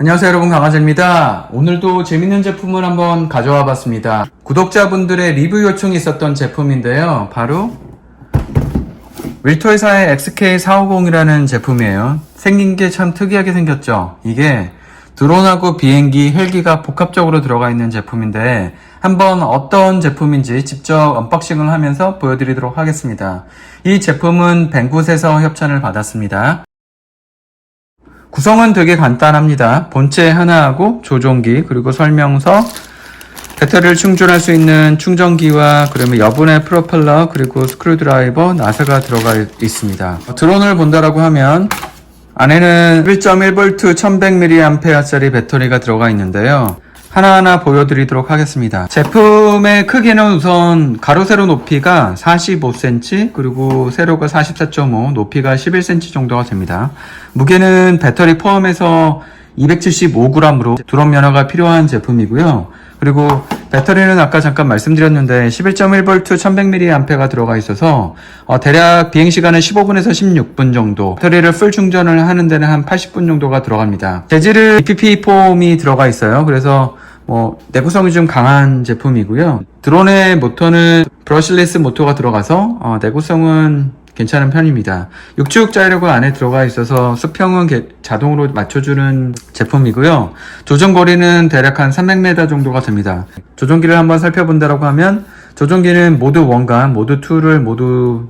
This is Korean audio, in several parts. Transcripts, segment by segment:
안녕하세요 여러분 강화재입니다. 오늘도 재밌는 제품을 한번 가져와 봤습니다. 구독자분들의 리뷰 요청이 있었던 제품인데요. 바로 윌토회사의 XK450이라는 제품이에요. 생긴 게 참 특이하게 생겼죠. 이게 드론하고 비행기, 헬기가 복합적으로 들어가 있는 제품인데 한번 어떤 제품인지 직접 언박싱을 하면서 보여드리도록 하겠습니다. 이 제품은 뱅굿에서 협찬을 받았습니다. 구성은 되게 간단합니다. 본체 하나하고 조종기 그리고 설명서 배터리를 충전할 수 있는 충전기와 그러면 여분의 프로펠러 그리고 스크루드라이버 나사가 들어가 있- 있습니다. 드론을 본다라고 하면 안에는 1.1V 1100mAh짜리 배터리가 들어가 있는데요. 하나하나 보여드리도록 하겠습니다. 제품의 크기는 우선 가로 세로 높이가 45cm 그리고 세로가 44.5 높이가 11cm 정도가 됩니다. 무게는 배터리 포함해서 275g으로 드론 면허가 필요한 제품이고요. 그리고 배터리는 아까 잠깐 말씀드렸는데 11.1V 1100mAh가 들어가 있어서 어, 대략 비행 시간은 15분에서 16분 정도 배터리를 풀 충전을 하는 데는 한 80분 정도가 들어갑니다. 재질은 EPP 폼이 들어가 있어요. 그래서 뭐 내구성이 좀 강한 제품이고요. 드론의 모터는 브러실레스 모터가 들어가서 어, 내구성은 괜찮은 편입니다. 6축 자이로가 안에 들어가 있어서 수평은 개- 자동으로 맞춰주는 제품이고요. 조정 거리는 대략 한 300m 정도가 됩니다. 조종기를 한번 살펴본다고 하면 조종기는 모드 1과 모드 2를 모두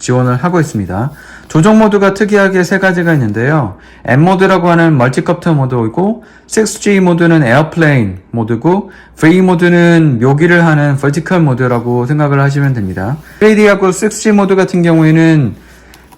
지원을 하고 있습니다. 조종 모드가 특이하게 세 가지가 있는데요. M 모드라고 하는 멀티컵터 모드이고 6G 모드는 에어플레인 모드고 Free 모드는 묘기를 하는 vertical 모드라고 생각을 하시면 됩니다. 3D하고 6G 모드 같은 경우에는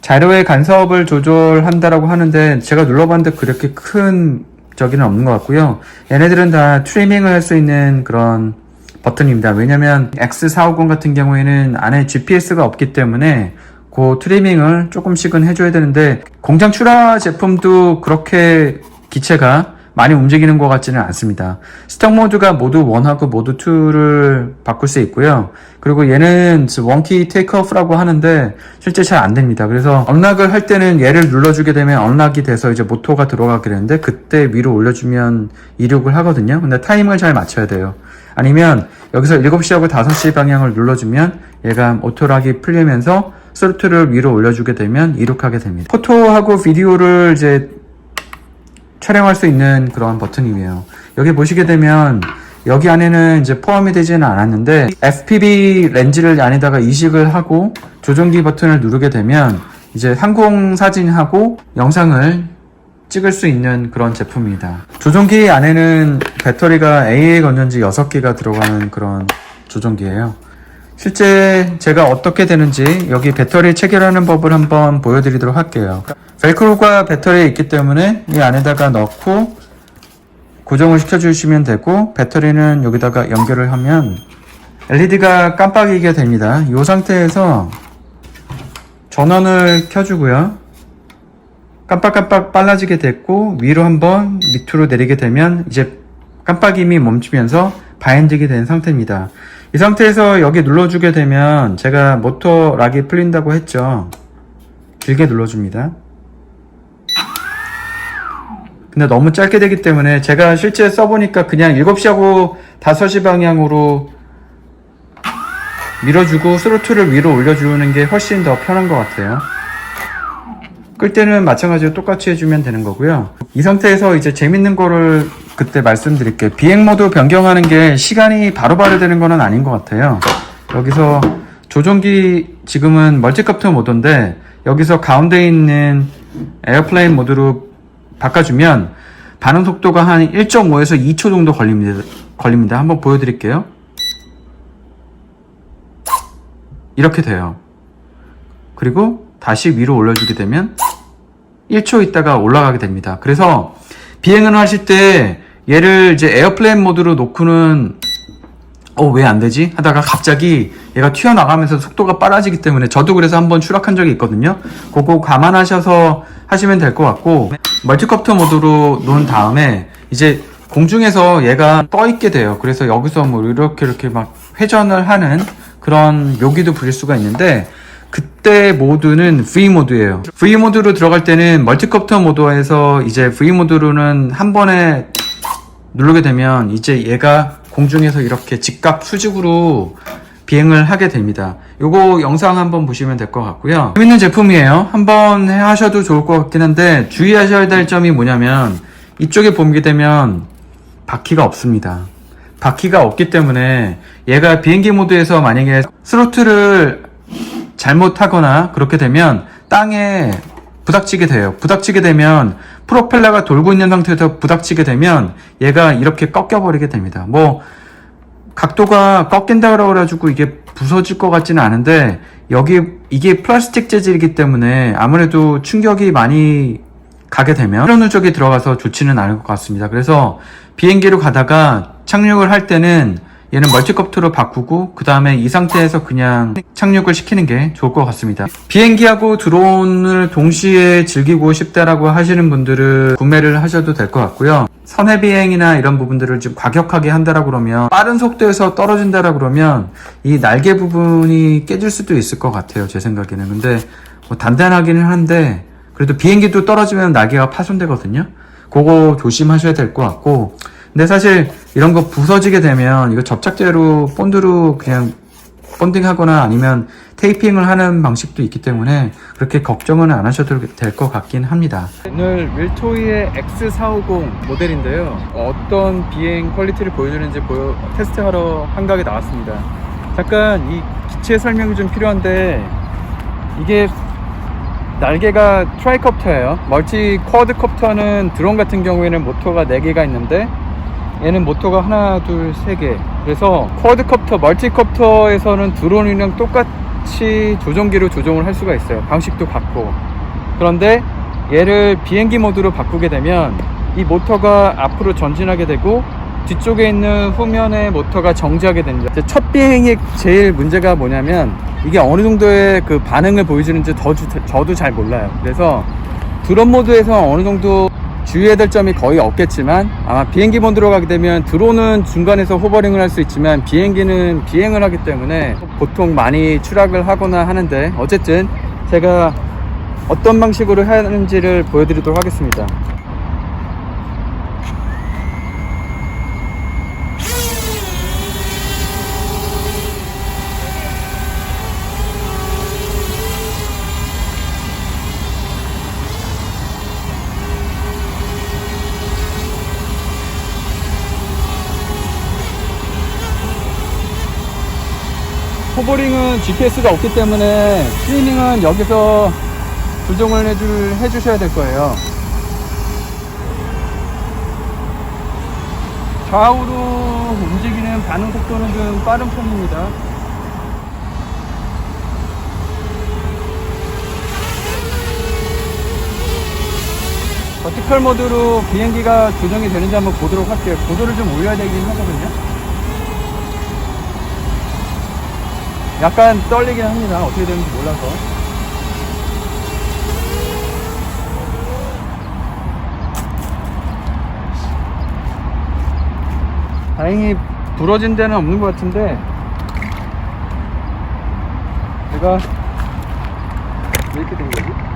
자료의 간섭을 조절한다라고 하는데 제가 눌러봤는데 그렇게 큰 저기는 없는 것 같고요. 얘네들은 다 트리밍을 할 수 있는 그런 버튼입니다. 왜냐면 X450 같은 경우에는 안에 GPS가 없기 때문에 그 트리밍을 조금씩은 해줘야 되는데 공장 출하 제품도 그렇게 기체가 많이 움직이는 것 같지는 않습니다. 스톡 모드가 모드 1하고 모드 2를 바꿀 수 있고요. 그리고 얘는 원키 테이크오프라고 하는데 실제 잘 안 됩니다. 그래서 언락을 할 때는 얘를 눌러주게 되면 언락이 돼서 이제 모터가 들어가게 되는데 그때 위로 올려주면 이륙을 하거든요. 근데 타이밍을 잘 맞춰야 돼요. 아니면 여기서 7시하고 5시 방향을 눌러주면 얘가 오토락이 풀리면서 스로틀을 위로 올려주게 되면 이륙하게 됩니다. 포토하고 비디오를 이제 촬영할 수 있는 그런 버튼이에요. 여기 보시게 되면 여기 안에는 이제 포함이 되지는 않았는데 FPV 렌즈를 안에다가 이식을 하고 조종기 버튼을 누르게 되면 이제 항공 사진하고 영상을 찍을 수 있는 그런 제품입니다. 조종기 안에는 배터리가 AA 건전지 6개가 들어가는 그런 조종기예요. 실제 제가 어떻게 되는지 여기 배터리 체결하는 법을 한번 보여드리도록 할게요. 벨크로가 배터리에 있기 때문에 이 안에다가 넣고 고정을 시켜주시면 되고 배터리는 여기다가 연결을 하면 LED가 깜빡이게 됩니다. 이 상태에서 전원을 켜주고요. 깜빡깜빡 빨라지게 됐고 위로 한번 밑으로 내리게 되면 이제 깜빡임이 멈추면서 바인딩이 된 상태입니다. 이 상태에서 여기 눌러주게 되면 제가 모터 락이 풀린다고 했죠. 길게 눌러줍니다. 근데 너무 짧게 되기 때문에 제가 실제 써보니까 그냥 7시하고 5시 방향으로 밀어주고 스로틀을 위로 올려주는 게 훨씬 더 편한 것 같아요. 끌 때는 마찬가지로 똑같이 해주면 되는 거고요. 이 상태에서 이제 재밌는 거를 그때 말씀드릴게요. 비행 모드 변경하는 게 시간이 바로 바로 되는 거는 아닌 것 같아요. 여기서 조종기 지금은 멀티컵터 모드인데 여기서 가운데 있는 에어플레인 모드로 바꿔주면 반응 속도가 한 1.5에서 2초 정도 걸립니다. 걸립니다. 한번 보여드릴게요. 이렇게 돼요. 그리고 다시 위로 올려주게 되면 1초 있다가 올라가게 됩니다. 그래서 비행을 하실 때 얘를 이제 에어플레인 모드로 놓고는 어, 왜 안 되지? 하다가 갑자기 얘가 튀어나가면서 속도가 빨라지기 때문에 저도 그래서 한번 추락한 적이 있거든요. 그거 감안하셔서 하시면 될 것 같고 멀티컵터 모드로 놓은 다음에 이제 공중에서 얘가 떠 있게 돼요. 그래서 여기서 뭐 이렇게 이렇게 막 회전을 하는 그런 묘기도 부릴 수가 있는데 그때 모드는 V 모드예요. V 모드로 들어갈 때는 멀티콥터 모드에서 이제 V 모드로는 한 번에 누르게 되면 이제 얘가 공중에서 이렇게 직각 수직으로 비행을 하게 됩니다. 요거 영상 한번 보시면 될 것 같고요. 재밌는 제품이에요. 한번 해 하셔도 좋을 것 같긴 한데 주의하셔야 될 점이 뭐냐면 이쪽에 보게 되면 바퀴가 없습니다. 바퀴가 없기 때문에 얘가 비행기 모드에서 만약에 스로틀을 잘못하거나 그렇게 되면 땅에 부닥치게 돼요. 부닥치게 되면 프로펠러가 돌고 있는 상태에서 부닥치게 되면 얘가 이렇게 꺾여버리게 됩니다. 뭐 각도가 꺾인다고 그래가지고 이게 부서질 것 같지는 않은데 여기 이게 플라스틱 재질이기 때문에 아무래도 충격이 많이 가게 되면 이런 누적이 들어가서 좋지는 않을 것 같습니다. 그래서 비행기로 가다가 착륙을 할 때는 얘는 멀티컵트로 바꾸고 그 다음에 이 상태에서 그냥 착륙을 시키는 게 좋을 것 같습니다. 비행기하고 드론을 동시에 즐기고 싶다라고 하시는 분들은 구매를 하셔도 될 것 같고요. 선해 비행이나 이런 부분들을 좀 과격하게 한다라 그러면 빠른 속도에서 떨어진다라 그러면 이 날개 부분이 깨질 수도 있을 것 같아요. 제 생각에는. 근데 뭐 단단하기는 한데 그래도 비행기도 떨어지면 날개가 파손되거든요. 그거 조심하셔야 될 것 같고 근데 사실 이런 거 부서지게 되면 이거 접착제로 본드로 그냥 본딩하거나 아니면 테이핑을 하는 방식도 있기 때문에 그렇게 걱정은 안 하셔도 될 것 같긴 합니다. 오늘 윌토이의 X450 모델인데요. 어떤 비행 퀄리티를 보여주는지 보여, 테스트하러 한각에 나왔습니다. 잠깐 이 기체 설명이 좀 필요한데 이게 날개가 트라이콥터예요. 멀티 쿼드콥터는 드론 같은 경우에는 모터가 4개가 있는데 얘는 모터가 하나, 둘, 세 개. 그래서 쿼드컵터, 멀티컵터에서는 드론이랑 똑같이 조종기로 조종을 할 수가 있어요. 방식도 같고. 그런데 얘를 비행기 모드로 바꾸게 되면 이 모터가 앞으로 전진하게 되고 뒤쪽에 있는 후면의 모터가 정지하게 됩니다. 첫 비행이 제일 문제가 뭐냐면 이게 어느 정도의 그 반응을 보여주는지 더 주- 저도 잘 몰라요. 그래서 드론 모드에서 어느 정도 주의해야 될 점이 거의 없겠지만 아마 비행기 모드로 가게 되면 드론은 중간에서 호버링을 할 수 있지만 비행기는 비행을 하기 때문에 보통 많이 추락을 하거나 하는데 어쨌든 제가 어떤 방식으로 하는지를 보여드리도록 하겠습니다. 호버링은 GPS가 없기 때문에 스위밍은 여기서 조정을 해줄, 해주셔야 될 거예요. 좌우로 움직이는 반응 속도는 좀 빠른 편입니다. 버티컬 모드로 비행기가 조정이 되는지 한번 보도록 할게요. 고도를 좀 올려야 되긴 하거든요. 약간 떨리긴 합니다. 어떻게 되는지 몰라서. 다행히 부러진 데는 없는 것 같은데 제가 왜 이렇게 된 거지?